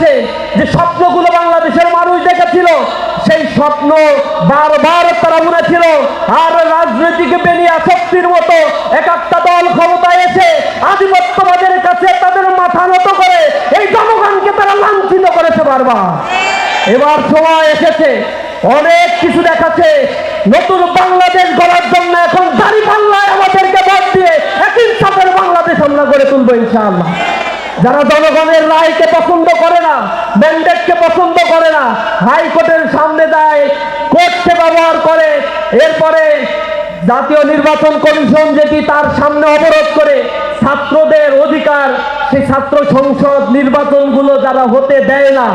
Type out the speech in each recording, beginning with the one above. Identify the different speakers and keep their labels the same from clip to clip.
Speaker 1: আছে যে স্বপ্নগুলো বাংলাদেশের মানুষ দেখেছিল, সেই স্বপ্ন বারবার তারা বুনেছিল আর রাজনৈতিক বেরিয়া শক্তির মতো এক একটা দল ক্ষমতায় এসে আধিপত্যবাদের কাছে তাদের মাথা নত করে, এই জনগণকে তারা লাঞ্ছিত করেছে বারবার। এবার সময় এসেছে, অনেক কিছু দেখাচ্ছে। নতুন বাংলাদেশ গড়ার জন্য এখন দাড়ি পাল্লায় আমাদেরকে ভোট দিয়ে একই সাথে বাংলাদেশ আমরা গড়ে তুলবো ইনশাআল্লাহ। যারা জনগণের রায়কে পছন্দ করে না ম্যান্ডেটকে পছন্দ করে না, হাইকোর্টের সামনে যায় কোর্টকে ব্যবহার করে, এরপরে জাতীয় নির্বাচন কমিশন যেটি তার সামনে অবরোধ করে, ছাত্রদের অধিকার, সেই ছাত্র সংসদ নির্বাচনগুলো যারা হতে দেয় না,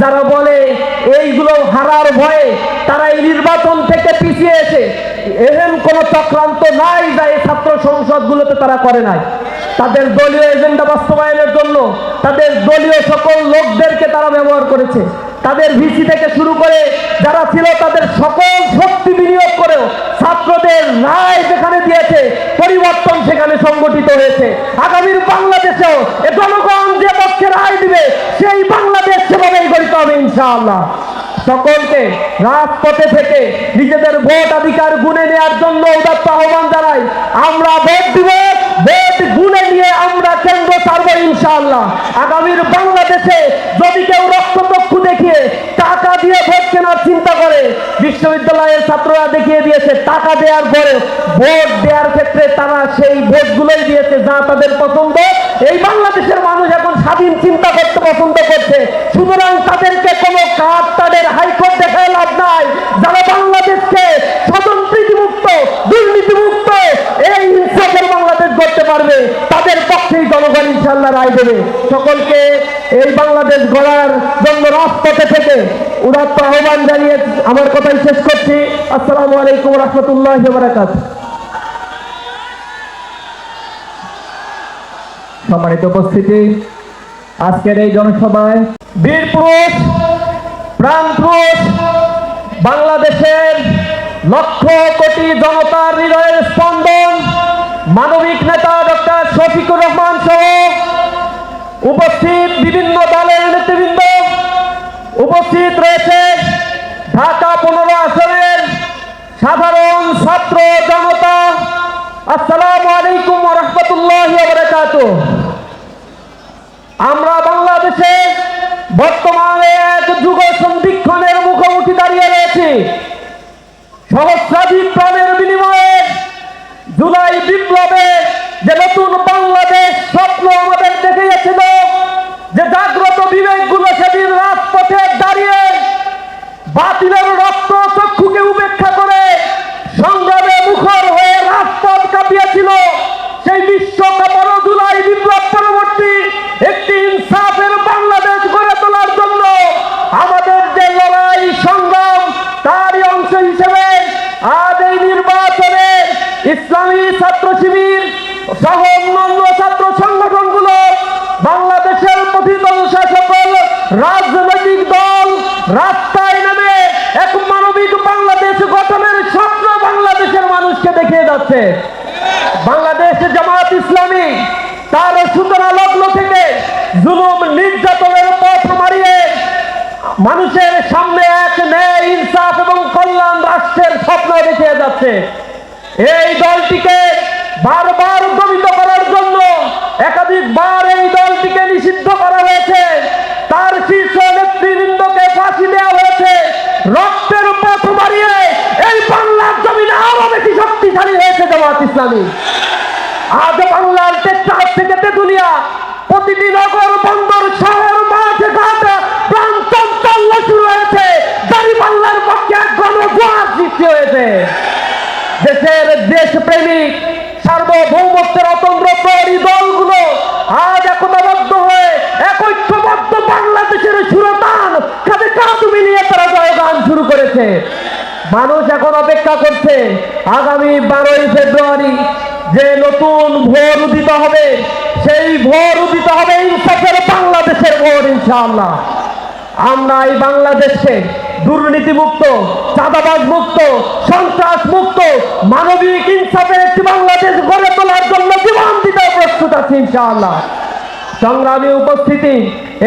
Speaker 1: যারা বলে এইগুলো হারার ভয়ে তারা এই নির্বাচন থেকে পিছিয়ে এসে এহেন কোনো চক্রান্ত নাই সংসদগুলোতে তারা করে নাই। তাদের দলীয় এজেন্ডা বাস্তবায়নের জন্য তাদের দলীয় সকল লোকদেরকে তারা ব্যবহার করেছে। তাদের ভিসি থেকে শুরু করে যারা ছিল তাদের সকল শক্তি বিনিয়োগ করেও ছাত্রদের রায় যেখানে দিয়েছে, পরিবর্তন সেখানে সংগঠিত হয়েছে। আগামীর বাংলাদেশেও এ জনগণ যে পক্ষে রায় দিবে, সেই বাংলাদেশ সেভাবেই গঠিত হবে ইনশাআল্লাহ। সকলকে রাজপথে থেকে নিজেদের ভোট, অধিকার গুনে নেওয়ার জন্য উদাত্ত আহ্বান জানাই। আমরা ভোট দিব ভোট গুনে নিয়ে আমরা কেন্দ্র ছাড়বো ইনশাআল্লাহ আগামীর বাংলাদেশে যদি কেউ রক্তচক্ষু দেখিয়ে টাকা দিয়ে ভোট কেনার চিন্তা করে বিশ্ববিদ্যালয়ের ছাত্ররা দেখিয়ে দিয়েছে, টাকা দেওয়ার পরে ভোট দেওয়ার ক্ষেত্রে তারা সেই ভোটগুলোই দিয়েছে যা তাদের পছন্দ। এই বাংলাদেশের মানুষ এখন স্বাধীন চিন্তা করতে পছন্দ করছে। সুতরাং তাদেরকে কোনো কাজ, তাদের হাইকোর্ট দেখায় লাভ নাই। যারা বাংলাদেশকে স্বতন্ত্রীতিমুক্ত, দুর্নীতিমুক্ত, এই ইনসাফের বাংলাদেশ গড়তে পারবে, তাদের পক্ষেই জনগণ ইনশাল্লাহ রায় দেবে। সকলকে জন্য রাজপথে থেকে উদাত্ত আহ্বান জানিয়ে আমার কথাই শেষ করছি। আসসালামু আলাইকুম রহমতুল্লাহ বারাকাত সম্মানিত উপস্থিতি, আজকের এই জনসভায় বীর পুরুষ, প্রাণ পুরুষ, বাংলাদেশের লক্ষ কোটি জনতার হৃদয়ের স্পন্দন মানবিক নেতা ডক্টর শফিকুর রহমান সহ উপস্থিত বিভিন্ন নেতৃবৃন্দ উপস্থিত রয়েছে ঢাকা পনেরো আসনের সাধারণ ছাত্র জনতা। আসসালাম আলাইকুম রহমতুল্লাহ আমরা বাংলাদেশে বর্তমানে এক যুগ সন্ধিক্ষণের মুখোমুখি দাঁড়িয়ে রয়েছি সহস্রাধিক প্রাণের বিনিময়ে জুলাই বিপ্লবে যে নতুন বাংলাদেশ স্বপ্ন আমাদের দেখে গেছিল যে জাগ্রত বিবেকগুলো সেদিন রাজপথে দাঁড়িয়ে বাতিলের রক্ত চক্ষুকে উপেক্ষা করে সংগ্রামে মুখর হয়ে রাজপথ কাঁপিয়েছিল সেই বিশ্বকাপের জুলাই বিপ্লব পরবর্তী একটি ইনসাফের বাংলাদেশ গড়ে তোলার জন্য আমাদের যে লড়াই সংগ্রাম তারই অংশ হিসেবে আজ এই নির্বাচনে ইসলামী ছাত্র শিবির সহ অন্যান্য ছাত্র সংগঠনগুলো বাংলাদেশের প্রতিদ্বন্দ্বী সকল রাজনৈতিক দল রাস্তায় নামে এক মানবিক বাংলাদেশ গঠনের স্বপ্ন বাংলাদেশের মানুষকে দেখিয়ে যাচ্ছে। বাংলাদেশ জামাত ইসলামী তার সূচনা লগ্ন থেকে জুলুম নির্যাতনের পথ মারিয়ে মানুষের সামনে এক ন্যায়, ইনসাফ এবং কল্যাণ রাষ্ট্রের স্বপ্ন দেখিয়ে যাচ্ছে। এই দলটিকে বারবার দমিত করার জন্য একাধিকবার এই দলটিকে নিষিদ্ধ করা হয়েছে। তার শীর্ষ নেতৃবৃন্দকে ফাঁসি দেওয়া হয়েছে। রক্তের পথ মারিয়ে এই বাংলার জমিনে আরও বেশি শক্তিশালী হয়েছে জামাত ইসলামী। আজ বাংলার টেকটার থেকে তেতুলিয়া প্রতিটি নগর দেশের দেশপ্রেমিক, সার্বভৌমত্বের অতন্ত্র দলগুলো আজ একতাবদ্ধ হয়ে এক ঐক্যবদ্ধ বাংলাদেশের সুরতান কাঁধে কাঁধ মিলিয়ে তারা জয়গান শুরু করেছে। মানুষ এখন অপেক্ষা করছে আগামী বারোই ফেব্রুয়ারি যে নতুন ভোর উদিত হবে, সেই ভোর উদিত হবে ইনসাফের বাংলাদেশের ভোর ইনশাআল্লাহ। আমরা এই বাংলাদেশকে দুর্নীতি মুক্ত চাঁদাবাজ মুক্ত সন্ত্রাস মুক্ত মানবিক ইনসাফের একটি বাংলাদেশ গড়ে তোলার জন্য জীবন দিতে প্রস্তুত আছি ইনশাআল্লাহ। সংগ্রামী উপস্থিতি,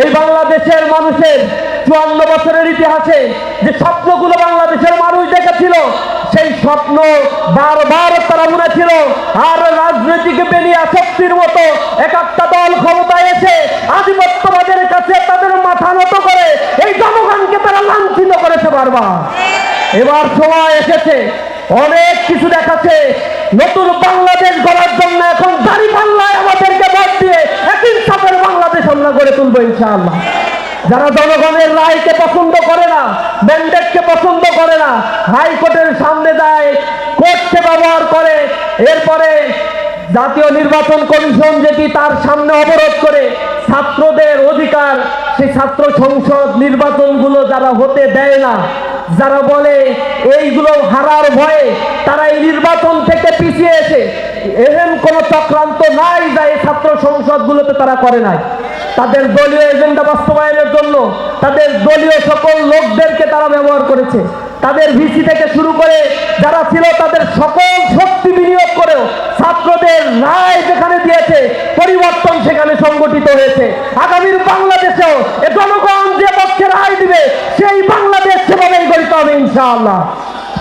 Speaker 1: এই বাংলাদেশের মানুষের চুয়ান্ন বছরের ইতিহাসে যে স্বপ্নগুলো বাংলাদেশের মানুষ দেখেছিল, সেই স্বপ্ন বারবার তারা বুনেছিল আর রাজনৈতিক বেরিয়া শক্তির মতো এক একটা দল ক্ষমতায় এসে আধিপত্যবাদের কাছে তাদের মাথা নত করে, এই জনগণকে তারা লাঞ্ছিত করেছে বারবার। এবার সময় এসেছে, অনেক কিছু দেখাচ্ছে, নতুন বাংলাদেশ গড়ার জন্য এখন দাড়ি পাল্লায় আমাদেরকে ভোট দিয়ে একই সাপের বাংলাদেশ আমরা গড়ে তুলবো ইনশাআল্লাহ। যারা জনগণের রায়কে পছন্দ করে না ম্যান্ডেটকে পছন্দ করে না, হাইকোর্টের সামনে যায় কোর্টকে ব্যবহার করে, এরপরে জাতীয় নির্বাচন কমিশন যেটি তার সামনে অবরোধ করে, ছাত্রদের অধিকার সেই ছাত্র সংসদ নির্বাচনগুলো যারা হতে দেয় না, যারা বলে এইগুলো হারার ভয়ে তারা এই নির্বাচন থেকে পিছিয়ে এসে এহেন কোন চক্রান্ত নাই যা এই ছাত্র সংসদগুলোতে তারা করে নাই। তাদের দলীয় এজেন্ডা বাস্তবায়নের জন্য তাদের দলীয় সকল লোকদেরকে তারা ব্যবহার করেছে। তাদের ভিসি থেকে শুরু করে যারা ছিল তাদের সকল শক্তি বিনিয়োগ করেও ছাত্রদের রায় যেখানে দিয়েছে, পরিবর্তন সেখানে সংগঠিত হয়েছে। আগামীর বাংলাদেশেও জনগণ যে পক্ষে রায় দিবে, সেই বাংলাদেশ সেভাবেই গড়িতে হবে ইনশাআল্লাহ।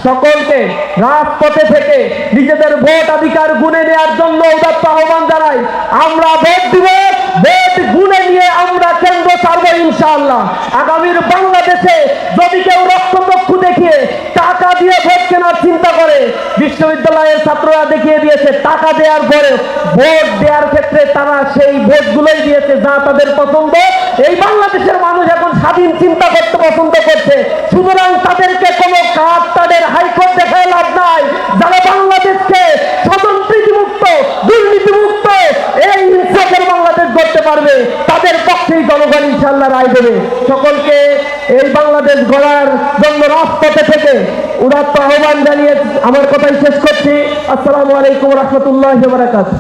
Speaker 1: সকলকে রাজপথে থেকে নিজেদের ভোট অধিকার গুনে নেওয়ার জন্য উদাত্ত আহ্বান জানাই। আমরা ভোট দিব, ভোট গুনে নিয়ে আমরা কেন্দ্র ছাড়ব ইনশাআল্লাহ। আগামীর বাংলাদেশে যদি কেউ রক্তচক্ষু দেখিয়ে টাকা দিয়ে ভোট কেনার চিন্তা করে, বিশ্ববিদ্যালয়ের ছাত্ররা দেখিয়ে দিয়েছে, টাকা দেওয়ার পরে ভোট দেওয়ার ক্ষেত্রে তারা সেই ভোটগুলোই দিয়েছে যা তাদের পছন্দ এই বাংলাদেশের মানুষ এখন স্বাধীন চিন্তা করতে পছন্দ করছে সুতরাং তাদেরকে কোনো কাজ তাদের হাইকোর্ট দেখায় লাভ নাই যারা বাংলাদেশকে স্বতন্ত্রীতিমুক্ত দুর্নীতিমুক্ত এই ইনসাফের বাংলাদেশ গড়তে পারবে তাদের পক্ষেই জনগণ ইনশাল্লাহ রায় দেবে। সকলকে এই বাংলাদেশ গড়ার জন্য রাজপথে থেকে উদাত্ত আহ্বান জানিয়ে আমার কথাই শেষ করছি। আসসালামু আলাইকুম রহমতুল্লাহ বারাকাতুহ।